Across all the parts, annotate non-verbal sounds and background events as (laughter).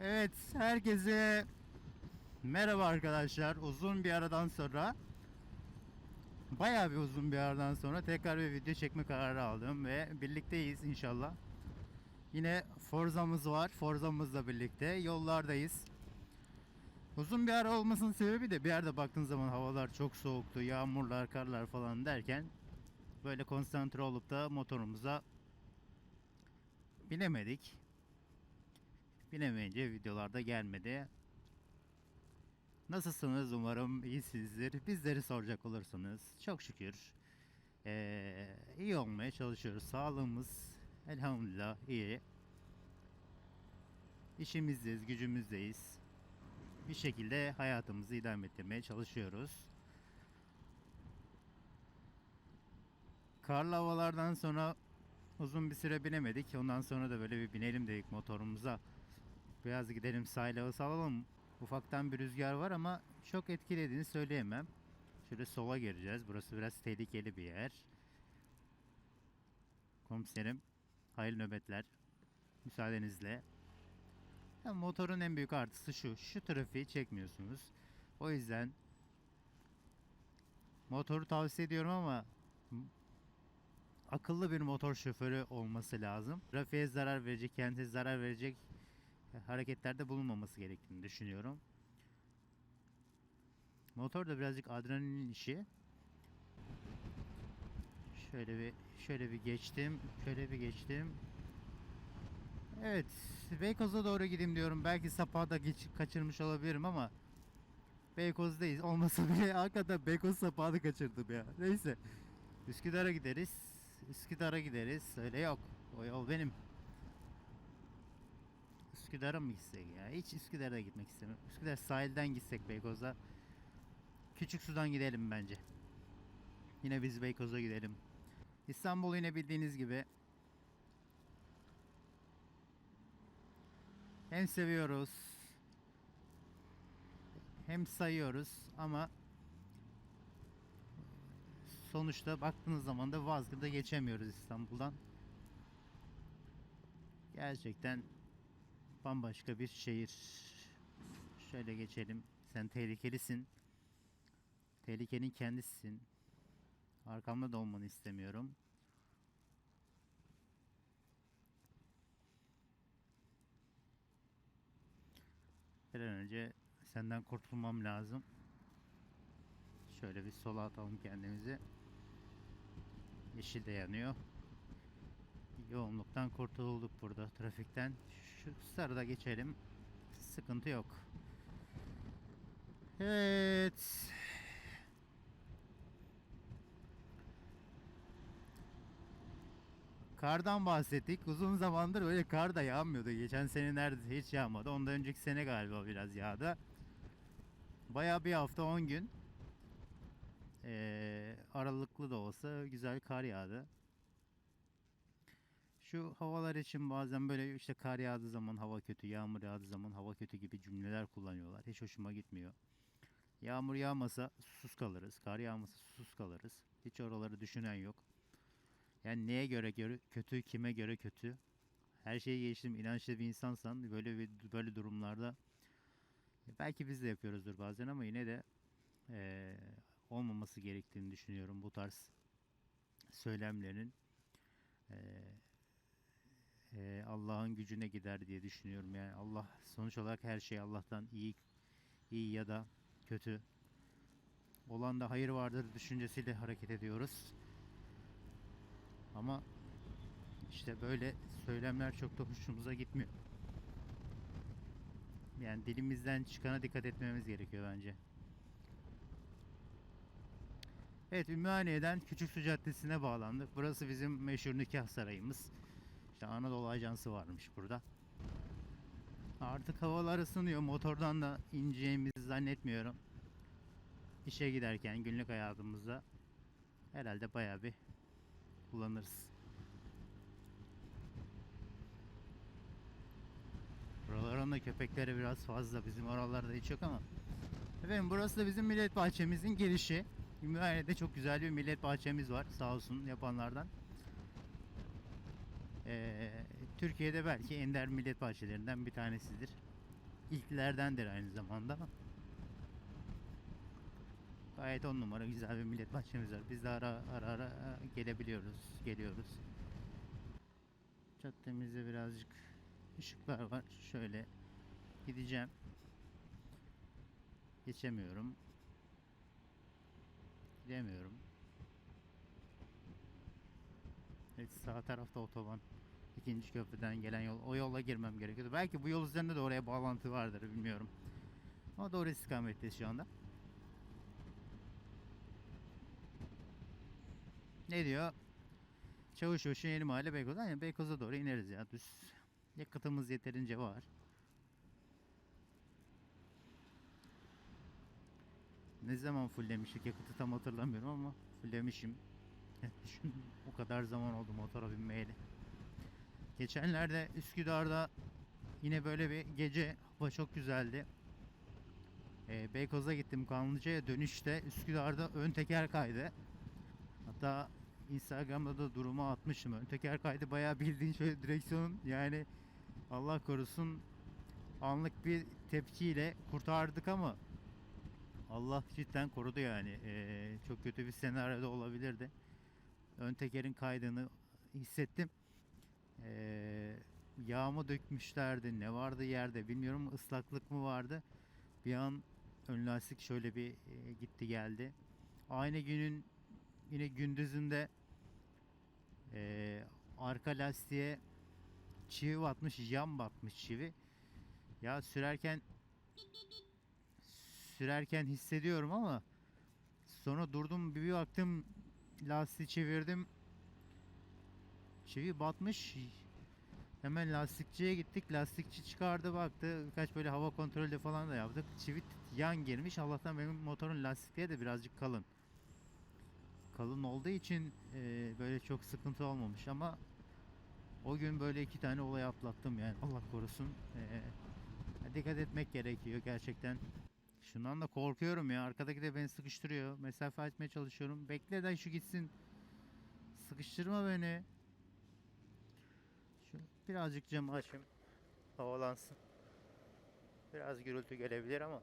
Evet, herkese merhaba arkadaşlar. Uzun bir aradan sonra bayağı bir uzun bir aradan sonra tekrar bir video çekme kararı aldım ve birlikteyiz inşallah. Yine Forza'mız var. Forza'mızla birlikte yollardayız. Uzun bir ara olmasının sebebi de bir yerde baktığın zaman havalar çok soğuktu. Yağmurlar, karlar falan derken böyle konsantre olup da motorumuza binemedik. Binemeyince videolarda gelmedi. Nasılsınız? Umarım iyisinizdir. Bizleri soracak olursanız çok şükür eee, iyi olmaya çalışıyoruz. Sağlığımız elhamdülillah iyi. İşimizdeyiz, gücümüzdeyiz. Bir şekilde hayatımızı idame ettirmeye çalışıyoruz. Karlı havalardan sonra uzun bir süre binemedik. Ondan sonra da böyle bir binelim dedik motorumuza. Biraz gidelim sahile hava salalım. Ufaktan bir rüzgar var ama çok etkilediğini söyleyemem. Şöyle sola gireceğiz. Burası biraz tehlikeli bir yer. Komiserim, hayırlı nöbetler. Müsaadenizle. Ya motorun en büyük artısı şu. Şu trafiği çekmiyorsunuz. O yüzden motoru tavsiye ediyorum ama akıllı bir motor şoförü olması lazım. Trafiğe zarar verecek, kendine zarar verecek hareketlerde bulunmaması gerektiğini düşünüyorum. Motor da birazcık adrenalin işi. Şöyle bir şöyle bir geçtim, şöyle bir geçtim. Evet, Beykoz'a doğru gideyim diyorum. Belki sapağı da geç, kaçırmış olabilirim ama Beykoz'dayız. Olmasa (laughs) bile hakikaten Beykoz sapağını kaçırdım ya. Neyse. Üsküdar'a gideriz. Üsküdar'a gideriz. Öyle yok. O yol benim. Üsküdar'a mı gitsek ya? Hiç Üsküdar'a gitmek istemiyorum. Üsküdar sahilden gitsek Beykoz'a. Küçük sudan gidelim bence. Yine biz Beykoz'a gidelim. İstanbul yine bildiğiniz gibi hem seviyoruz hem sayıyoruz ama sonuçta baktığınız zaman da vazgeçte geçemiyoruz İstanbul'dan. Gerçekten bambaşka bir şehir. Şöyle geçelim. Sen tehlikelisin. Tehlikenin kendisisin. Arkamda da olmanı istemiyorum. Bir an önce senden kurtulmam lazım. Şöyle bir sola atalım kendimizi. Yeşil de yanıyor. Yoğunluktan kurtulduk burada trafikten. Şu sarıda geçelim. Sıkıntı yok. Evet. Kardan bahsettik. Uzun zamandır öyle kar da yağmıyordu. Geçen sene neredeyse hiç yağmadı. Ondan önceki sene galiba biraz yağdı. Bayağı bir hafta 10 gün ee, aralıklı da olsa güzel kar yağdı. Şu havalar için bazen böyle işte kar yağdığı zaman hava kötü, yağmur yağdığı zaman hava kötü gibi cümleler kullanıyorlar. Hiç hoşuma gitmiyor. Yağmur yağmasa susuz kalırız. Kar yağmasa susuz kalırız. Hiç oraları düşünen yok. Yani neye göre göre kötü, kime göre kötü? Her şeyi geçtim inançlı bir insansan böyle bir böyle durumlarda belki biz de yapıyoruzdur bazen ama yine de eee, olmaması gerektiğini düşünüyorum bu tarz söylemlerin. Eee e, Allah'ın gücüne gider diye düşünüyorum. Yani Allah sonuç olarak her şey Allah'tan iyi iyi ya da kötü olan da hayır vardır düşüncesiyle hareket ediyoruz. Ama işte böyle söylemler çok da hoşumuza gitmiyor. Yani dilimizden çıkana dikkat etmemiz gerekiyor bence. Evet Ümraniye'den Küçüksu Caddesi'ne bağlandık. Burası bizim meşhur nikah sarayımız. İşte Anadolu Ajansı varmış burada. Artık havalar ısınıyor. Motordan da ineceğimizi zannetmiyorum. İşe giderken günlük hayatımızda herhalde bayağı bir kullanırız. Buraların da köpekleri biraz fazla. Bizim oralarda hiç yok ama. Efendim burası da bizim millet bahçemizin girişi. Ümraniye'de çok güzel bir millet bahçemiz var. Sağ olsun yapanlardan. Ee, Türkiye'de belki ender millet bahçelerinden bir tanesidir. ilklerdendir aynı zamanda. Gayet on numara güzel bir millet bahçemiz var. Biz de ara ara, ara gelebiliyoruz, geliyoruz. Caddemizde birazcık ışıklar var. Şöyle gideceğim. Geçemiyorum. Gidemiyorum. Evet sağ tarafta otoban. İkinci köprüden gelen yol. O yola girmem gerekiyordu. Belki bu yol üzerinde de oraya bağlantı vardır bilmiyorum. Ama doğru istikametteyiz şu anda. Ne diyor? Çavuşbaşı Yeni Mahalle Beykoz. Aynen Beykoz'a doğru ineriz ya düz. Yakıtımız yeterince var. Ne zaman fulllemiştik yakıtı tam hatırlamıyorum ama fulllemişim. (laughs) O kadar zaman oldu motora binmeyeli. Geçenlerde Üsküdar'da yine böyle bir gece hava çok güzeldi. Ee, Beykoz'a gittim Kanlıca'ya dönüşte Üsküdar'da ön teker kaydı. Hatta Instagram'da da durumu atmışım. Ön teker kaydı bayağı bildiğin şöyle direksiyonun yani Allah korusun anlık bir tepkiyle kurtardık ama Allah cidden korudu yani. Ee, çok kötü bir senaryoda olabilirdi. Ön tekerin kaydığını hissettim. Ee, yağ mı dökmüşlerdi, ne vardı yerde bilmiyorum ıslaklık mı vardı. Bir an ön lastik şöyle bir e, gitti geldi. Aynı günün yine gündüzünde e, arka lastiğe çivi batmış, yan batmış çivi. Ya sürerken sürerken hissediyorum ama sonra durdum bir baktım lastiği çevirdim çivi batmış hemen lastikçiye gittik lastikçi çıkardı baktı birkaç böyle hava kontrolü falan da yaptık çivi yan girmiş Allah'tan benim motorun lastikleri de birazcık kalın kalın olduğu için e, böyle çok sıkıntı olmamış ama o gün böyle iki tane olay atlattım yani Allah korusun E, dikkat etmek gerekiyor gerçekten Şundan da korkuyorum ya. Arkadaki de beni sıkıştırıyor. Mesafe açmaya çalışıyorum. Bekle de şu gitsin. Sıkıştırma beni. Birazcık camı açayım. Havalansın. Biraz gürültü gelebilir ama.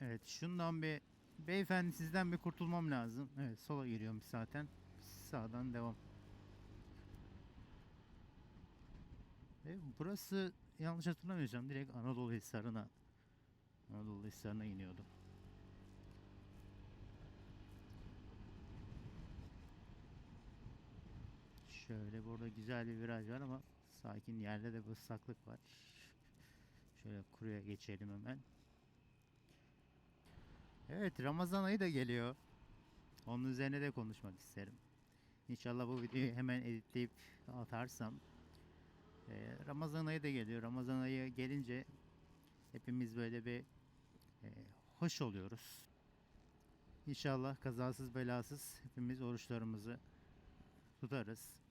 Evet şundan bir beyefendi sizden bir kurtulmam lazım. Evet sola giriyorum zaten. Sağdan devam. E, burası yanlış hatırlamıyorsam direkt Anadolu Hisarı'na Anadolu Hisarı'na iniyordum. Şöyle burada güzel bir viraj var ama sakin yerde de bir ıslaklık var. Şöyle kuruya geçelim hemen. Evet Ramazan ayı da geliyor. Onun üzerine de konuşmak isterim. İnşallah bu videoyu hemen editleyip atarsam ee, Ramazan ayı da geliyor. Ramazan ayı gelince hepimiz böyle bir e, hoş oluyoruz. İnşallah kazasız belasız hepimiz oruçlarımızı tutarız.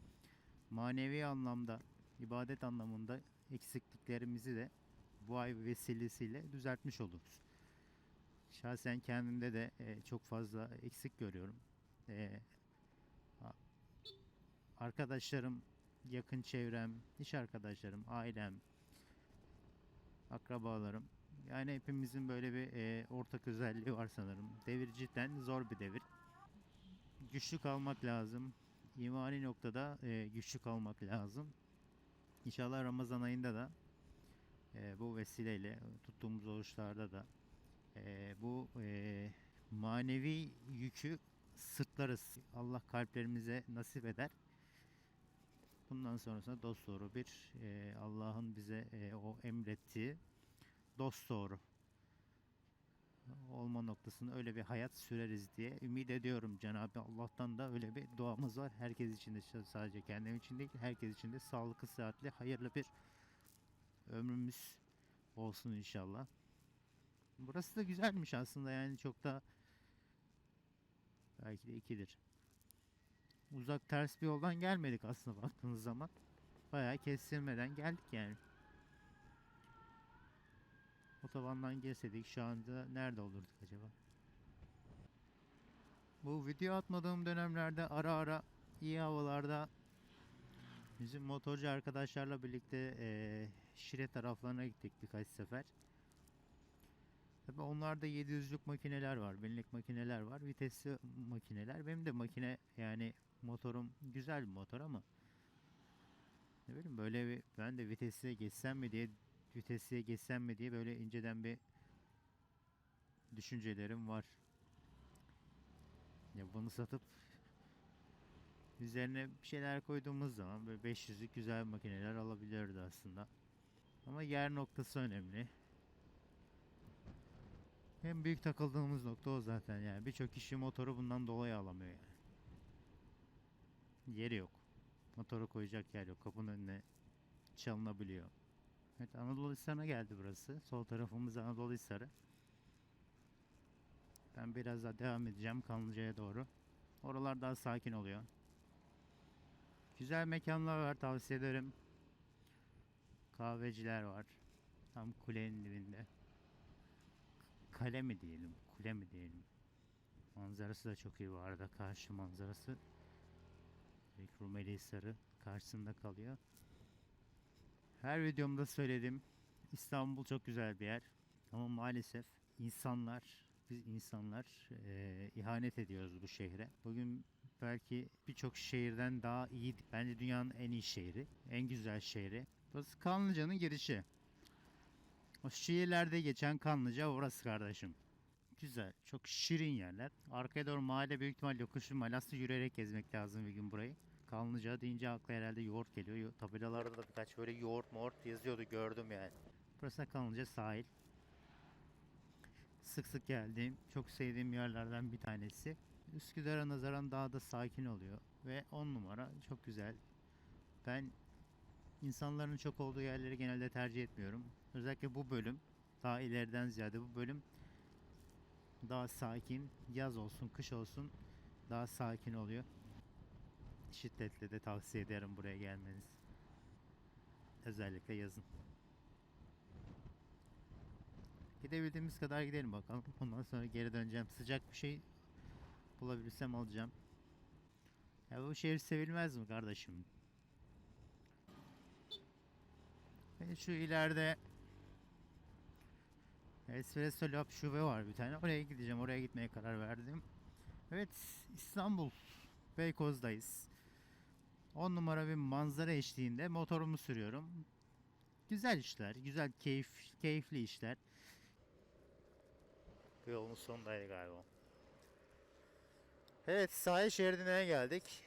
Manevi anlamda, ibadet anlamında eksikliklerimizi de bu ay vesilesiyle düzeltmiş oluruz. Şahsen kendimde de e, çok fazla eksik görüyorum. E, arkadaşlarım yakın çevrem, iş arkadaşlarım, ailem, akrabalarım. Yani hepimizin böyle bir e, ortak özelliği var sanırım. Devir cidden zor bir devir. Güçlü kalmak lazım. İmani noktada e, güçlü kalmak lazım. İnşallah Ramazan ayında da e, bu vesileyle tuttuğumuz oruçlarda da e, bu e, manevi yükü sırtlarız. Allah kalplerimize nasip eder. Bundan sonrasında dost doğru bir e, Allah'ın bize e, o emrettiği dost doğru olma noktasında öyle bir hayat süreriz diye ümit ediyorum. Cenab-ı Allah'tan da öyle bir duamız var. Herkes için de sadece kendim için değil, herkes için de sağlıklı, sıhhatli, hayırlı bir ömrümüz olsun inşallah. Burası da güzelmiş aslında yani çok da belki de ikidir uzak ters bir yoldan gelmedik aslında baktığınız zaman. Bayağı kestirmeden geldik yani. Otobandan girseydik şu anda nerede olurduk acaba? Bu video atmadığım dönemlerde ara ara iyi havalarda Bizim motorcu arkadaşlarla birlikte eee Şire taraflarına gittik birkaç sefer. Tabii onlarda 700'lük makineler var, binlik makineler var, vitesli makineler. Benim de makine yani motorum güzel bir motor ama ne bileyim böyle bir ben de vitesliye geçsem mi diye vitesliye geçsem mi diye böyle inceden bir düşüncelerim var. Ya bunu satıp üzerine bir şeyler koyduğumuz zaman böyle 500'lük güzel makineler alabilirdi aslında. Ama yer noktası önemli. En büyük takıldığımız nokta o zaten yani. Birçok kişi motoru bundan dolayı alamıyor yani. Yeri yok. Motoru koyacak yer yok. Kapının önüne çalınabiliyor. Evet Anadolu Hisarı'na geldi burası. Sol tarafımız Anadolu Hisarı. Ben biraz daha devam edeceğim Kanlıca'ya doğru. Oralar daha sakin oluyor. Güzel mekanlar var tavsiye ederim. Kahveciler var. Tam kulenin dibinde. Kale mi diyelim, kule mi diyelim. Manzarası da çok iyi bu arada. Karşı manzarası. Rumeli Hisarı karşısında kalıyor. Her videomda söyledim. İstanbul çok güzel bir yer. Ama maalesef insanlar, biz insanlar eee, ihanet ediyoruz bu şehre. Bugün belki birçok şehirden daha iyi, bence dünyanın en iyi şehri, en güzel şehri. Burası Kanlıca'nın girişi. O şehirlerde geçen Kanlıca orası kardeşim. Güzel, çok şirin yerler. Arkaya doğru mahalle büyük ihtimal yokuşlu malaslı yürüyerek gezmek lazım bir gün burayı. Kanlıca deyince akla herhalde yoğurt geliyor. Yo- Tabelalarda da birkaç böyle yoğurt moğurt yazıyordu gördüm yani. Burası da Kanlıca sahil. Sık sık geldiğim, çok sevdiğim yerlerden bir tanesi. Üsküdar'a nazaran daha da sakin oluyor. Ve 10 numara çok güzel. Ben insanların çok olduğu yerleri genelde tercih etmiyorum. Özellikle bu bölüm daha ileriden ziyade bu bölüm daha sakin. Yaz olsun, kış olsun daha sakin oluyor. Şiddetle de tavsiye ederim buraya gelmeniz. Özellikle yazın. Gidebildiğimiz kadar gidelim bakalım. (laughs) Ondan sonra geri döneceğim. Sıcak bir şey bulabilirsem alacağım. Ya bu şehir sevilmez mi kardeşim? Ve şu ileride Espresso Lab şube var bir tane. Oraya gideceğim. Oraya gitmeye karar verdim. Evet İstanbul Beykoz'dayız. 10 numara bir manzara eşliğinde motorumu sürüyorum. Güzel işler, güzel keyif, keyifli işler. Yolun sonundaydı galiba. Evet sahil şeridine geldik.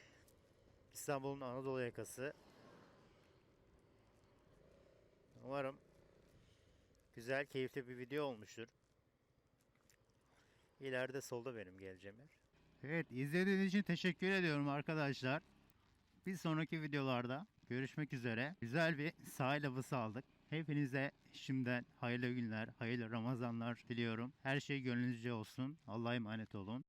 İstanbul'un Anadolu yakası. Umarım güzel, keyifli bir video olmuştur. İleride solda benim geleceğim yer. Evet, izlediğiniz için teşekkür ediyorum arkadaşlar. Bir sonraki videolarda görüşmek üzere. Güzel bir sahil havası aldık. Hepinize şimdiden hayırlı günler, hayırlı Ramazanlar diliyorum. Her şey gönlünüzce olsun. Allah'a emanet olun.